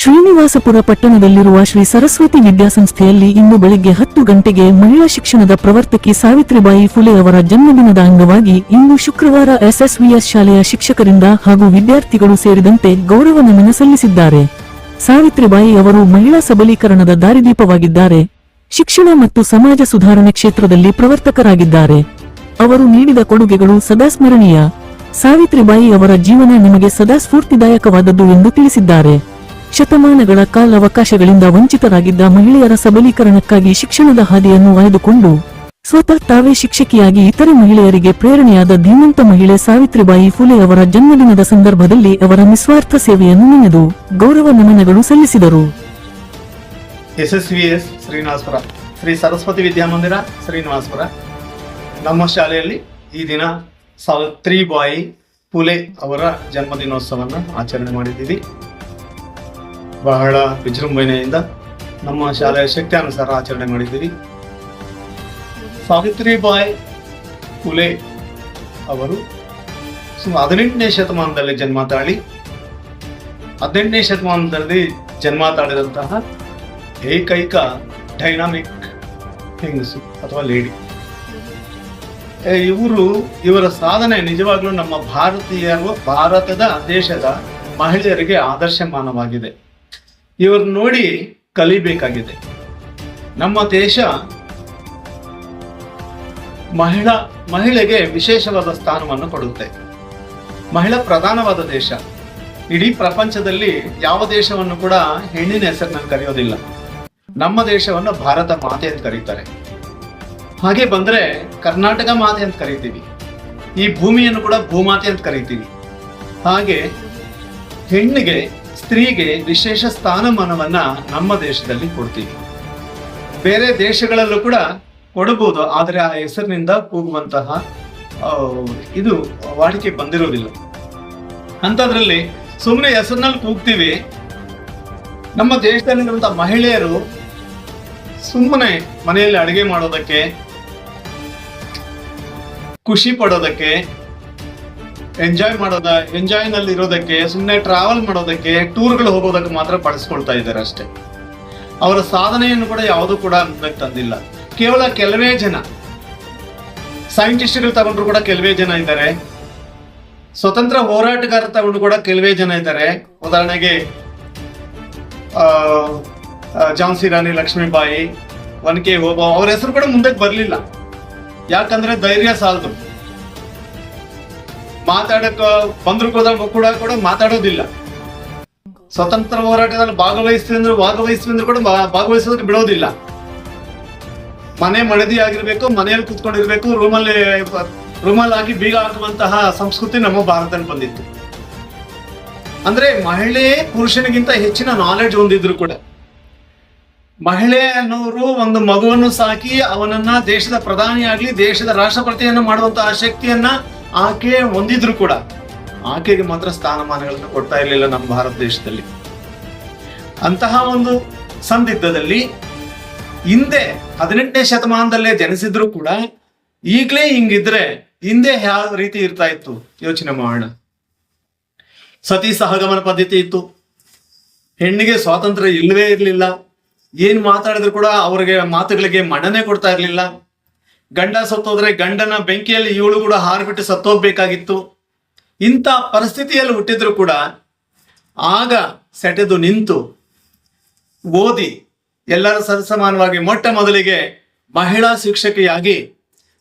ಶ್ರೀನಿವಾಸಪುರ ಪಟ್ಟಣದಲ್ಲಿರುವ ಶ್ರೀ ಸರಸ್ವತಿ ವಿದ್ಯಾಸಂಸ್ಥೆಯಲ್ಲಿ ಇಂದು ಬೆಳಿಗ್ಗೆ ಹತ್ತು ಗಂಟೆಗೆ ಮಹಿಳಾ ಶಿಕ್ಷಣದ ಪ್ರವರ್ತಕಿ ಸಾವಿತ್ರಿಬಾಯಿ ಫುಲೆ ಅವರ ಜನ್ಮದಿನದ ಅಂಗವಾಗಿ ಇಂದು ಶುಕ್ರವಾರ ಎಸ್ಎಸ್ವಿಎಸ್ ಶಾಲೆಯ ಶಿಕ್ಷಕರಿಂದ ಹಾಗೂ ವಿದ್ಯಾರ್ಥಿಗಳು ಸೇರಿದಂತೆ ಗೌರವ ನಮನ ಸಲ್ಲಿಸಿದ್ದಾರೆ. ಸಾವಿತ್ರಿಬಾಯಿ ಅವರು ಮಹಿಳಾ ಸಬಲೀಕರಣದ ದಾರಿದೀಪವಾಗಿದ್ದಾರೆ. ಶಿಕ್ಷಣ ಮತ್ತು ಸಮಾಜ ಸುಧಾರಣೆ ಕ್ಷೇತ್ರದಲ್ಲಿ ಪ್ರವರ್ತಕರಾಗಿದ್ದಾರೆ. ಅವರು ನೀಡಿದ ಕೊಡುಗೆಗಳು ಸದಾ ಸ್ಮರಣೀಯ. ಸಾವಿತ್ರಿಬಾಯಿ ಅವರ ಜೀವನ ನಮಗೆ ಸದಾ ಸ್ಫೂರ್ತಿದಾಯಕವಾದದ್ದು ಎಂದು ತಿಳಿಸಿದ್ದಾರೆ. ಶತಮಾನಗಳ ಕಾಲಾವಕಾಶಗಳಿಂದ ವಂಚಿತರಾಗಿದ್ದ ಮಹಿಳೆಯರ ಸಬಲೀಕರಣಕ್ಕಾಗಿ ಶಿಕ್ಷಣದ ಹಾದಿಯನ್ನು ಆಯ್ದುಕೊಂಡು ಸ್ವತಃ ತಾವೇ ಶಿಕ್ಷಕಿಯಾಗಿ ಇತರೆ ಮಹಿಳೆಯರಿಗೆ ಪ್ರೇರಣೆಯಾದ ಧೀಮಂತ ಮಹಿಳೆ ಸಾವಿತ್ರಿಬಾಯಿ ಫುಲೆ ಅವರ ಜನ್ಮದಿನದ ಸಂದರ್ಭದಲ್ಲಿ ಅವರ ನಿಸ್ವಾರ್ಥ ಸೇವೆಯನ್ನು ನೆನೆದು ಗೌರವ ನಮನಗಳು ಸಲ್ಲಿಸಿದರು. ಎಸ್ಎಸ್ವಿಎಸ್ ಶ್ರೀನಿವಾಸಪುರ. ಶ್ರೀ ಸರಸ್ವತಿ ವಿದ್ಯಾಮಂದಿರ ಶ್ರೀನಿವಾಸಪುರ. ನಮ್ಮ ಶಾಲೆಯಲ್ಲಿ ಈ ದಿನ ಸಾವಿತ್ರಿಬಾಯಿ ಫುಲೆ ಅವರ ಜನ್ಮದಿನೋತ್ಸವವನ್ನು ಆಚರಣೆ ಮಾಡಿದ್ದೀವಿ. ಬಹಳ ವಿಜೃಂಭಣೆಯಿಂದ ನಮ್ಮ ಶಾಲೆಯ ಶಕ್ತಿಯಾನುಸಾರ ಆಚರಣೆ ಮಾಡಿದ್ದೀವಿ ಸಾವಿತ್ರಿಬಾಯಿ ಫುಲೆ ಅವರು ಸು ಹದಿನೆಂಟನೇ ಶತಮಾನದಲ್ಲಿ ಜನ್ಮ ತಾಳಿ ಹದಿನೆಂಟನೇ ಶತಮಾನದಲ್ಲಿ ಜನ್ಮ ತಾಳಿದಂತಹ ಏಕೈಕ ಡೈನಾಮಿಕ್ ಹೆಂಗಸು ಅಥವಾ ಲೇಡಿ. ಇವರು ಇವರ ಸಾಧನೆ ನಿಜವಾಗ್ಲೂ ನಮ್ಮ ಭಾರತೀಯರು ಭಾರತದ ದೇಶದ ಮಹಿಳೆಯರಿಗೆ ಆದರ್ಶಮಾನವಾಗಿದೆ. ಇವರು ನೋಡಿ ಕಲಿಬೇಕಾಗಿದೆ. ನಮ್ಮ ದೇಶ ಮಹಿಳಾ, ಮಹಿಳೆಗೆ ವಿಶೇಷವಾದ ಸ್ಥಾನವನ್ನು ಕೊಡುತ್ತೆ. ಮಹಿಳಾ ಪ್ರಧಾನವಾದ ದೇಶ. ಇಡೀ ಪ್ರಪಂಚದಲ್ಲಿ ಯಾವ ದೇಶವನ್ನು ಕೂಡ ಹೆಣ್ಣಿನ ಹೆಸರಿನಲ್ಲಿ ಕರೆಯೋದಿಲ್ಲ. ನಮ್ಮ ದೇಶವನ್ನು ಭಾರತ ಮಾತೆ ಅಂತ ಕರೀತಾರೆ. ಹಾಗೆ ಬಂದ್ರೆ ಕರ್ನಾಟಕ ಮಾತೆ ಅಂತ ಕರಿತೀವಿ. ಈ ಭೂಮಿಯನ್ನು ಕೂಡ ಭೂಮಾತೆ ಅಂತ ಕರಿತೀವಿ. ಹಾಗೆ ಹೆಣ್ಣಿಗೆ ಸ್ತ್ರೀಗೆ ವಿಶೇಷ ಸ್ಥಾನಮಾನವನ್ನ ನಮ್ಮ ದೇಶದಲ್ಲಿ ಕೊಡ್ತೀವಿ. ಬೇರೆ ದೇಶಗಳಲ್ಲೂ ಕೂಡ ಕೊಡಬಹುದು ಆದರೆ ಆ ಹೆಸರಿನಿಂದ ಕೂಗುವಂತಹ ಇದು ವಾಡಿಕೆ ಬಂದಿರೋದಿಲ್ಲ. ಅಂಥದ್ರಲ್ಲಿ ಸುಮ್ಮನೆ ಹೆಸರಿನಲ್ಲಿ ಕೂಗ್ತೀವಿ. ನಮ್ಮ ದೇಶದಲ್ಲಿರುವಂತಹ ಮಹಿಳೆಯರು ಸುಮ್ಮನೆ ಮನೆಯಲ್ಲಿ ಅಡುಗೆ ಮಾಡೋದಕ್ಕೆ, ಖುಷಿ ಪಡೋದಕ್ಕೆ ಎಂಜಾಯ್ ಮಾಡೋದ, ಎಂಜಾಯ್ನಲ್ಲಿ ಇರೋದಕ್ಕೆ ಸುಮ್ಮನೆ ಟ್ರಾವೆಲ್ ಮಾಡೋದಕ್ಕೆ ಟೂರ್ಗಳು ಹೋಗೋದಕ್ಕೆ ಮಾತ್ರ ಬಳಸ್ಕೊಳ್ತಾ ಇದ್ದಾರೆ ಅಷ್ಟೇ. ಅವರ ಸಾಧನೆಯನ್ನು ಕೂಡ ಯಾವುದು ಕೂಡ ಮುಂದಕ್ಕೆ ತಂದಿಲ್ಲ. ಕೇವಲ ಕೆಲವೇ ಜನ ಸೈಂಟಿಸ್ಟ್ಗಳು ತಗೊಂಡ್ರು ಕೂಡ ಕೆಲವೇ ಜನ ಇದ್ದಾರೆ. ಸ್ವತಂತ್ರ ಹೋರಾಟಗಾರ ತಗೊಂಡು ಕೂಡ ಕೆಲವೇ ಜನ ಇದ್ದಾರೆ. ಉದಾಹರಣೆಗೆ ಝಾನ್ಸಿ ರಾಣಿ, ಲಕ್ಷ್ಮೀಬಾಯಿ ಒನಕೆ ಹೋಬಾ ಅವ್ರ ಹೆಸರು ಕೂಡ ಮುಂದಕ್ಕೆ ಬರಲಿಲ್ಲ. ಯಾಕಂದ್ರೆ ಧೈರ್ಯ ಸಾಲದು. ಮಾತಾಡಕ್ ಬಂದ್ರು ಕೂಡ ಕೂಡ ಕೂಡ ಮಾತಾಡೋದಿಲ್ಲ. ಸ್ವತಂತ್ರ ಹೋರಾಟದಲ್ಲಿ ಭಾಗವಹಿಸ್ತೀವಿ ಅಂದ್ರೆ ಭಾಗವಹಿಸ್ತೀವಿ ಅಂದ್ರೆ ಕೂಡ ಭಾಗವಹಿಸೋದಕ್ಕೆ ಬಿಡೋದಿಲ್ಲ. ಮನೆ ಮಳದಿ ಆಗಿರ್ಬೇಕು, ಮನೆಯಲ್ಲಿ ಕುತ್ಕೊಂಡಿರ್ಬೇಕು, ರೂಮಲ್ಲಿ ರೂಮಲ್ಲಿ ಹಾಕಿ ಬೀಗ ಹಾಕುವಂತಹ ಸಂಸ್ಕೃತಿ ನಮ್ಮ ಭಾರತದಲ್ಲಿ ಬಂದಿತ್ತು. ಅಂದ್ರೆ ಮಹಿಳೆ ಪುರುಷನಿಗಿಂತ ಹೆಚ್ಚಿನ ನಾಲೆಡ್ಜ್ ಹೊಂದಿದ್ರು ಕೂಡ. ಮಹಿಳೆ ಅನ್ನೋರು ಒಂದು ಮಗುವನ್ನು ಸಾಕಿ ಅವನನ್ನ ದೇಶದ ಪ್ರಧಾನಿಯಾಗ್ಲಿ, ದೇಶದ ರಾಷ್ಟ್ರಪತಿಯನ್ನು ಮಾಡುವಂತಹ ಶಕ್ತಿಯನ್ನ ಆಕೆ ಹೊಂದಿದ್ರು ಕೂಡ ಆಕೆಗೆ ಮಾತ್ರ ಸ್ಥಾನಮಾನಗಳನ್ನು ಕೊಡ್ತಾ ಇರಲಿಲ್ಲ ನಮ್ಮ ಭಾರತ ದೇಶದಲ್ಲಿ. ಅಂತಹ ಒಂದು ಸಂದಿಗ್ಧದಲ್ಲಿ ಹಿಂದೆ ಹದಿನೆಂಟನೇ ಶತಮಾನದಲ್ಲೇ ಜನಿಸಿದ್ರು ಕೂಡ ಈಗಲೇ ಹಿಂಗಿದ್ರೆ ಹಿಂದೆ ಯಾವ ರೀತಿ ಇರ್ತಾ ಇತ್ತು? ಯೋಚನೆ ಮಾಡೋಣ. ಸತಿ ಸಹಗಮನ ಪದ್ಧತಿ ಇತ್ತು. ಹೆಣ್ಣಿಗೆ ಸ್ವಾತಂತ್ರ್ಯ ಇಲ್ಲವೇ ಇರಲಿಲ್ಲ. ಏನ್ ಮಾತಾಡಿದ್ರು ಕೂಡ ಅವ್ರಿಗೆ ಮಾತುಗಳಿಗೆ ಮನ್ನಣೆ ಕೊಡ್ತಾ ಇರಲಿಲ್ಲ. ಗಂಡ ಸತ್ತೋದ್ರೆ ಗಂಡನ ಬೆಂಕಿಯಲ್ಲಿ ಇವಳು ಕೂಡ ಹಾರ್ಬಿಟ್ಟು ಸತ್ತೋಗ್ಬೇಕಾಗಿತ್ತು. ಇಂಥ ಪರಿಸ್ಥಿತಿಯಲ್ಲಿ ಹುಟ್ಟಿದ್ರು ಕೂಡ ಆಗ ಸೆಟೆದು ನಿಂತು ಓದಿ ಎಲ್ಲರ ಸರಿಸಮಾನವಾಗಿ ಮೊಟ್ಟ ಮೊದಲಿಗೆ ಮಹಿಳಾ ಶಿಕ್ಷಕಿಯಾಗಿ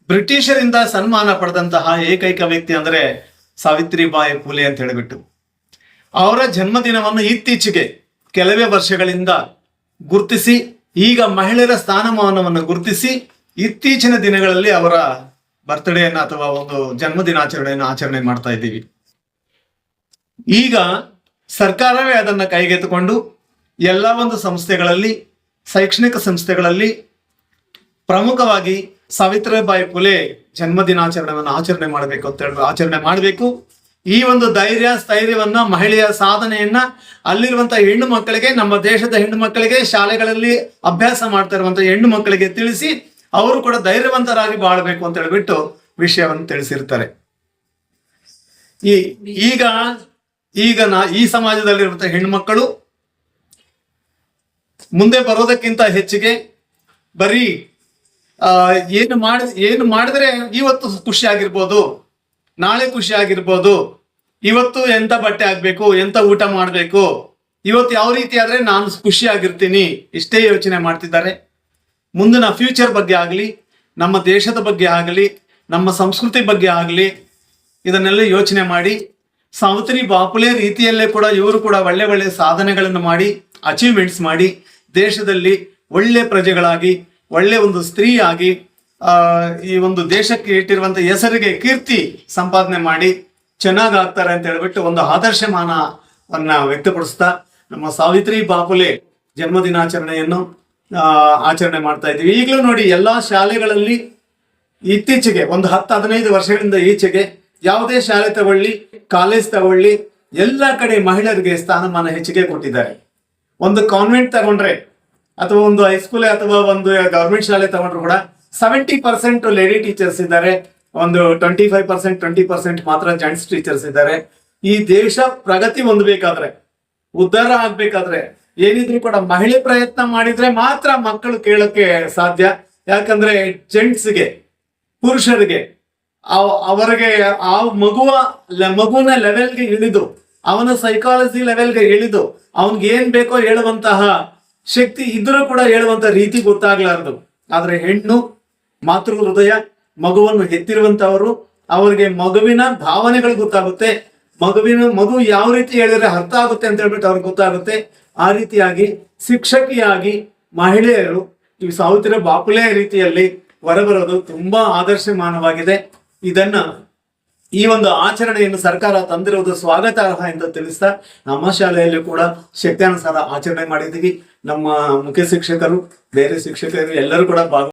ಬ್ರಿಟಿಷರಿಂದ ಸನ್ಮಾನ ಪಡೆದಂತಹ ಏಕೈಕ ವ್ಯಕ್ತಿ ಅಂದರೆ ಸಾವಿತ್ರಿಬಾಯಿ ಫುಲೆ ಅಂತ ಹೇಳಿಬಿಟ್ಟು ಅವರ ಜನ್ಮದಿನವನ್ನು ಇತ್ತೀಚೆಗೆ ಕೆಲವೇ ವರ್ಷಗಳಿಂದ ಗುರುತಿಸಿ ಈಗ ಮಹಿಳೆಯರ ಸ್ಥಾನಮಾನವನ್ನು ಗುರುತಿಸಿ ಇತ್ತೀಚಿನ ದಿನಗಳಲ್ಲಿ ಅವರ ಬರ್ತ್ಡೇಯನ್ನು ಅಥವಾ ಒಂದು ಜನ್ಮದಿನಾಚರಣೆಯನ್ನು ಆಚರಣೆ ಮಾಡ್ತಾ ಇದ್ದೀವಿ. ಈಗ ಸರ್ಕಾರವೇ ಅದನ್ನು ಕೈಗೆತ್ತಿಕೊಂಡು ಎಲ್ಲ ಒಂದು ಸಂಸ್ಥೆಗಳಲ್ಲಿ, ಶೈಕ್ಷಣಿಕ ಸಂಸ್ಥೆಗಳಲ್ಲಿ ಪ್ರಮುಖವಾಗಿ ಸಾವಿತ್ರಿಬಾಯಿ ಫುಲೆ ಜನ್ಮದಿನಾಚರಣೆಯನ್ನು ಆಚರಣೆ ಮಾಡಬೇಕು ಅಂತ ಹೇಳಿ ಆಚರಣೆ ಮಾಡಬೇಕು. ಈ ಒಂದು ಧೈರ್ಯ, ಸ್ಥೈರ್ಯವನ್ನ, ಮಹಿಳೆಯ ಸಾಧನೆಯನ್ನ ಅಲ್ಲಿರುವಂತಹ ಹೆಣ್ಣು ಮಕ್ಕಳಿಗೆ, ನಮ್ಮ ದೇಶದ ಹೆಣ್ಣು ಮಕ್ಕಳಿಗೆ ಶಾಲೆಗಳಲ್ಲಿ ಅಭ್ಯಾಸ ಮಾಡ್ತಾ ಇರುವಂತಹ ಹೆಣ್ಣು ಮಕ್ಕಳಿಗೆ ತಿಳಿಸಿ ಅವರು ಕೂಡ ಧೈರ್ಯವಂತರಾಗಿ ಬಾಳ್ಬೇಕು ಅಂತ ಹೇಳ್ಬಿಟ್ಟು ವಿಷಯವನ್ನು ತಿಳಿಸಿರ್ತಾರೆ. ಈ ಈಗ ಈಗ ನಾ, ಈ ಸಮಾಜದಲ್ಲಿರುವಂತಹ ಹೆಣ್ಮಕ್ಕಳು ಮುಂದೆ ಬರೋದಕ್ಕಿಂತ ಹೆಚ್ಚಿಗೆ ಬರೀ ಏನು ಮಾಡಿ, ಏನು ಮಾಡಿದ್ರೆ ಇವತ್ತು ಖುಷಿ ಆಗಿರ್ಬೋದು, ನಾಳೆ ಖುಷಿ ಆಗಿರ್ಬೋದು, ಇವತ್ತು ಎಂತ ಬಟ್ಟೆ ಆಗ್ಬೇಕು ಎಂತ ಊಟ ಮಾಡ್ಬೇಕು, ಇವತ್ತು ಯಾವ ರೀತಿ ಆದ್ರೆ ನಾನು ಖುಷಿ ಆಗಿರ್ತೀನಿ, ಇಷ್ಟೇ ಯೋಚನೆ ಮಾಡ್ತಿದ್ದಾರೆ. ಮುಂದಿನ ಫ್ಯೂಚರ್ ಬಗ್ಗೆ ಆಗಲಿ, ನಮ್ಮ ದೇಶದ ಬಗ್ಗೆ ಆಗಲಿ, ನಮ್ಮ ಸಂಸ್ಕೃತಿ ಬಗ್ಗೆ ಆಗಲಿ, ಇದನ್ನೆಲ್ಲ ಯೋಚನೆ ಮಾಡಿ, ಸಾವಿತ್ರಿ ಬಾಪುಲೆ ರೀತಿಯಲ್ಲೇ ಕೂಡ ಇವರು ಕೂಡ ಒಳ್ಳೆ ಒಳ್ಳೆ ಸಾಧನೆಗಳನ್ನು ಮಾಡಿ ಅಚೀವ್ಮೆಂಟ್ಸ್ ಮಾಡಿ, ದೇಶದಲ್ಲಿ ಒಳ್ಳೆ ಪ್ರಜೆಗಳಾಗಿ, ಒಳ್ಳೆ ಒಂದು ಸ್ತ್ರೀಯಾಗಿ ಈ ಒಂದು ದೇಶಕ್ಕೆ ಇಟ್ಟಿರುವಂಥ ಹೆಸರಿಗೆ ಕೀರ್ತಿ ಸಂಪಾದನೆ ಮಾಡಿ ಚೆನ್ನಾಗಿ ಆಗ್ತಾರೆ ಅಂತ ಹೇಳ್ಬಿಟ್ಟು ಒಂದು ಆದರ್ಶಮಾನವನ್ನ ವ್ಯಕ್ತಪಡಿಸ್ತಾ, ನಮ್ಮ ಸಾವಿತ್ರಿ ಬಾಪುಲೆ ಜನ್ಮದಿನಾಚರಣೆಯನ್ನು ಆಚರಣೆ ಮಾಡ್ತಾ ಇದ್ದೀವಿ. ಈಗಲೂ ನೋಡಿ, ಎಲ್ಲ ಶಾಲೆಗಳಲ್ಲಿ ಇತ್ತೀಚೆಗೆ, ಒಂದು ಹತ್ತು ಹದಿನೈದು ವರ್ಷಗಳಿಂದ ಈಚೆಗೆ ಯಾವುದೇ ಶಾಲೆ ತಗೊಳ್ಳಿ, ಕಾಲೇಜ್ ತಗೊಳ್ಳಿ, ಎಲ್ಲ ಕಡೆ ಮಹಿಳೆಯರಿಗೆ ಸ್ಥಾನಮಾನ ಹೆಚ್ಚಿಗೆ ಕೊಟ್ಟಿದ್ದಾರೆ. ಒಂದು ಕಾನ್ವೆಂಟ್ ತಗೊಂಡ್ರೆ, ಅಥವಾ ಒಂದು ಹೈಸ್ಕೂಲ್ ಅಥವಾ ಒಂದು ಗವರ್ಮೆಂಟ್ ಶಾಲೆ ತಗೊಂಡ್ರು ಕೂಡ ಸೆವೆಂಟಿ ಪರ್ಸೆಂಟ್ ಲೇಡಿ ಟೀಚರ್ಸ್ ಇದ್ದಾರೆ. ಒಂದು twenty five percent twenty percent ಮಾತ್ರ ಜೆಂಟ್ಸ್ ಟೀಚರ್ಸ್ ಇದ್ದಾರೆ. ಈ ದೇಶ ಪ್ರಗತಿ ಹೊಂದಬೇಕಾದ್ರೆ, ಉದ್ಧಾರ ಆಗ್ಬೇಕಾದ್ರೆ ಏನಿದ್ರು ಕೂಡ ಮಹಿಳೆ ಪ್ರಯತ್ನ ಮಾಡಿದ್ರೆ ಮಾತ್ರ ಮಕ್ಕಳು ಕೇಳೋಕೆ ಸಾಧ್ಯ. ಯಾಕಂದ್ರೆ ಜೆಂಟ್ಸ್ಗೆ ಪುರುಷರಿಗೆ ಅವರಿಗೆ ಆ ಮಗುವ ಮಗುವಿನ ಲೆವೆಲ್ಗೆ ಇಳಿದು, ಅವನ ಸೈಕಾಲಜಿ ಲೆವೆಲ್ಗೆ ಇಳಿದು, ಅವನ್ಗೆ ಏನ್ ಬೇಕೋ ಹೇಳುವಂತಹ ಶಕ್ತಿ ಇದ್ರೂ ಕೂಡ ಹೇಳುವಂತ ರೀತಿ ಗೊತ್ತಾಗ್ಲಾರ್ದು. ಆದ್ರೆ ಹೆಣ್ಣು ಮಾತೃ ಹೃದಯ, ಮಗುವನ್ನು ಹೆತ್ತಿರುವಂತವರು, ಅವರಿಗೆ ಮಗುವಿನ ಭಾವನೆಗಳು ಗೊತ್ತಾಗುತ್ತೆ. ಮಗುವಿನ, ಮಗು ಯಾವ ರೀತಿ ಹೇಳಿದ್ರೆ ಅರ್ಥ ಆಗುತ್ತೆ ಅಂತ ಹೇಳ್ಬಿಟ್ಟು ಅವ್ರಿಗೆ ಗೊತ್ತಾಗುತ್ತೆ. ಆ ರೀತಿಯಾಗಿ ಶಿಕ್ಷಕಿಯಾಗಿ ಮಹಿಳೆಯರು ಈ ಸಾವಿತ್ರಿ ಬಾಪುಲೆ ರೀತಿಯಲ್ಲಿ ಹೊರಬರೋದು ತುಂಬಾ ಆದರ್ಶಮಾನವಾಗಿದೆ. ಇದನ್ನ ಈ ಒಂದು ಆಚರಣೆಯನ್ನು ಸರ್ಕಾರ ತಂದಿರುವುದು ಸ್ವಾಗತಾರ್ಹ ಎಂದು ತಿಳಿಸ್ತಾ ನಮ್ಮ ಶಾಲೆಯಲ್ಲಿ ಕೂಡ ಶಕ್ತಿಯಾನುಸಾರ ಆಚರಣೆ ಮಾಡಿದ್ದೀವಿ. ನಮ್ಮ ಮುಖ್ಯ ಶಿಕ್ಷಕರು, ಬೇರೆ ಶಿಕ್ಷಕರು ಎಲ್ಲರೂ ಕೂಡ ಭಾಗ